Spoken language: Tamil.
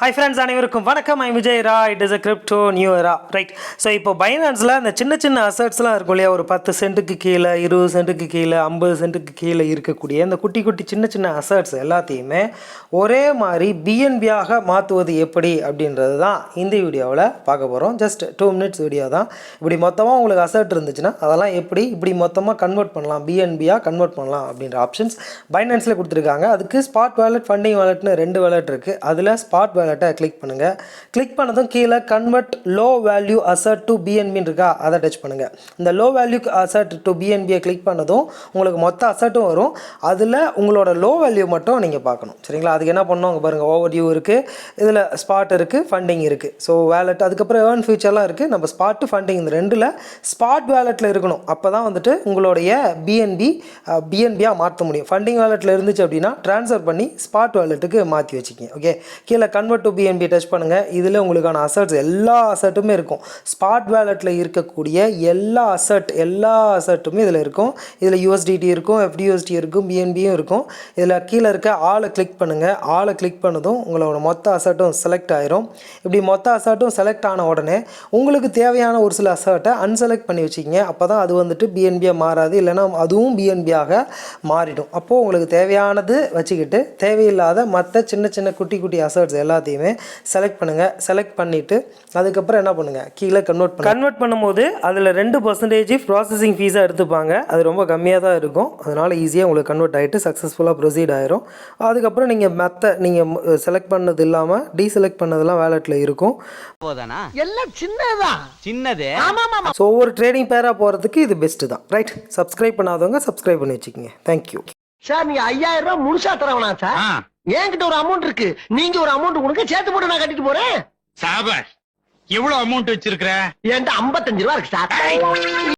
ஹை ஃப்ரெண்ட்ஸ் அனைவருக்கும் வணக்கம். I Vijay raw it is a crypto new raw right so இப்போ பைனான்ஸில் அந்த சின்ன சின்ன அசட்ஸ்லாம் இருக்கும் இல்லையா? ஒரு பத்து சென்ட்டுக்கு கீழே இருபது சென்ட்டுக்கு கீழே ஐம்பது சென்ட்டுக்கு கீழே இருக்கக்கூடிய இந்த குட்டி குட்டி சின்ன சின்ன அசட்ஸ் எல்லாத்தையுமே ஒரே மாதிரி பிஎன்பியாக மாற்றுவது எப்படி அப்படின்றது தான் இந்த வீடியோவில் பார்க்க போகிறோம் ஜஸ்ட் டூ மினிட்ஸ் வீடியோ தான். இப்படி மொத்தமாக உங்களுக்கு அசட் இருந்துச்சுன்னா அதெல்லாம் எப்படி இப்படி மொத்தமாக கன்வெர்ட் பண்ணலாம்? பிஎன்பியாக கன்வெர்ட் பண்ணலாம் அப்படின்ற ஆப்ஷன்ஸ் பைனான்ஸில் கொடுத்துருக்காங்க. அதுக்கு ஸ்பாட் வேலட் ஃபண்டிங் வேலட்னு ரெண்டு வேலட் இருக்குது அதில் ஸ்பாட் வேலட்டை கிளிக் பண்ணுங்கள் கிளிக் பண்ணதும் கீழே convert low value asset to பிஎன்பின்னு இருக்கா அதை டச் பண்ணுங்கள் இந்த லோ வேல்யூ அசட் டு பிஎன்பியை கிளிக் பண்ணதும் உங்களுக்கு மொத்த அசட்டும் வரும். அதில் உங்களோட லோ வேல்யூ மட்டும் நீங்கள் பார்க்கணும். சரிங்களா? அதுக்கு என்ன பண்ணணும்? அங்கே பாருங்கள் ஓவர் டியூ இருக்குது இதில் ஸ்பாட் இருக்குது ஃபண்டிங் இருக்குது ஸோ வேலெட் அதுக்கப்புறம் ஏர்ன் ஃபியூச்சர்லாம் இருக்குது நம்ம ஸ்பாட்டு ஃபண்டிங் இந்த ரெண்டில் ஸ்பாட் வேலெட்டில் இருக்கணும். அப்போ தான் வந்துட்டு உங்களுடைய பிஎன்பி பிஎன்பியாக மாற்ற முடியும். ஃபண்டிங் வேலெட்டில் இருந்துச்சு அப்படின்னா ட்ரான்ஸ்ஃபர் பண்ணி ஸ்பாட் வேலெட்டுக்கு மாற்றி வச்சுக்கிங்க. ஓகே கீழே கன்வெர்ட் டு பிஎன்பி டச் பண்ணுங்கள் இதில் உங்களுக்கான அசட்ஸ் எல்லா அசட்டுமே இருக்கும். ஸ்பாட் வேலெட்டில் இருக்கக்கூடிய எல்லா அசட் எல்லா அசட்டுமே இதில் இருக்கும். இதில் யூஎஸ்டிடி இருக்கும் எஃப்டியூஎஸ்டி இருக்கும் பிஎன்பியும் இருக்கும். இதில் கீழே இருக்க ஆளை கிளிக் பண்ணுங்கள் ஆளை கிளிக் பண்ணதும் உங்களோட மொத்த அசட்டும் செலக்ட் ஆயிரும். இப்படி மொத்த அசட்டும் செலக்ட் ஆன உடனே உங்களுக்கு தேவையான ஒரு சில அசட்டை அன்செலக்ட் பண்ணி வச்சுக்கிங்க. அப்போ தான் அது வந்துட்டு பிஎன்பியாக மாறாது. இல்லைன்னா அதுவும் பிஎன்பியாக மாறிடும். அப்போது உங்களுக்கு தேவையானது வச்சுக்கிட்டு தேவையில்லாத மற்ற சின்ன சின்ன குட்டி குட்டி அசட்ஸ் எல்லாத்தையும் செலக்ட் பண்ணுங்கள் செலக்ட் பண்ணிவிட்டு அதுக்கப்புறம் என்ன பண்ணுங்கள் கீழே கன்வெர்ட் பண்ண கன்வெர்ட் பண்ணும்போது அதில் ரெண்டு பர்சன்டேஜ் ப்ராசஸிங் ஃபீஸாக எடுத்துப்பாங்க. அது ரொம்ப கம்மியாக தான் இருக்கும். அதனால் ஈஸியாக உங்களுக்கு கன்வெர்ட் ஆகிட்டு சக்ஸஸ்ஃபுல்லாக ப்ரொசீட் ஆயிரும். அதுக்கப்புறம் நீங்கள் மற்ற நீங்கள் செலக்ட் பண்ணது இல்லாமல் டீசெலக்ட் பண்ணதெல்லாம் வேலெட்டில் இருக்கும். போதானா? எல்லாம் சின்னதுதான் சின்னது? ஸோ ஒவ்வொரு ட்ரேடிங் பேராக போகிறதுக்கு இது பெஸ்ட்டு தான். ரைட் சப்ஸ்கிரைப் பண்ணாதவங்க சப்ஸ்கிரைப் பண்ணி வச்சுக்கோங்க. தேங்க்யூ சார் நீங்க ஐயாயிரம் ரூபாய் முழுசா தரவனா சார்? என்கிட்ட ஒரு அமௌண்ட் இருக்கு. நீங்க ஒரு அமௌண்ட் கொடுங்க சேர்த்து போட்டு நான் கட்டிட்டு போறேன். சாபாஷ் எவ்வளவு அமௌண்ட் வச்சிருக்கிற? என்கிட்ட 55 ரூபா இருக்கு சார்.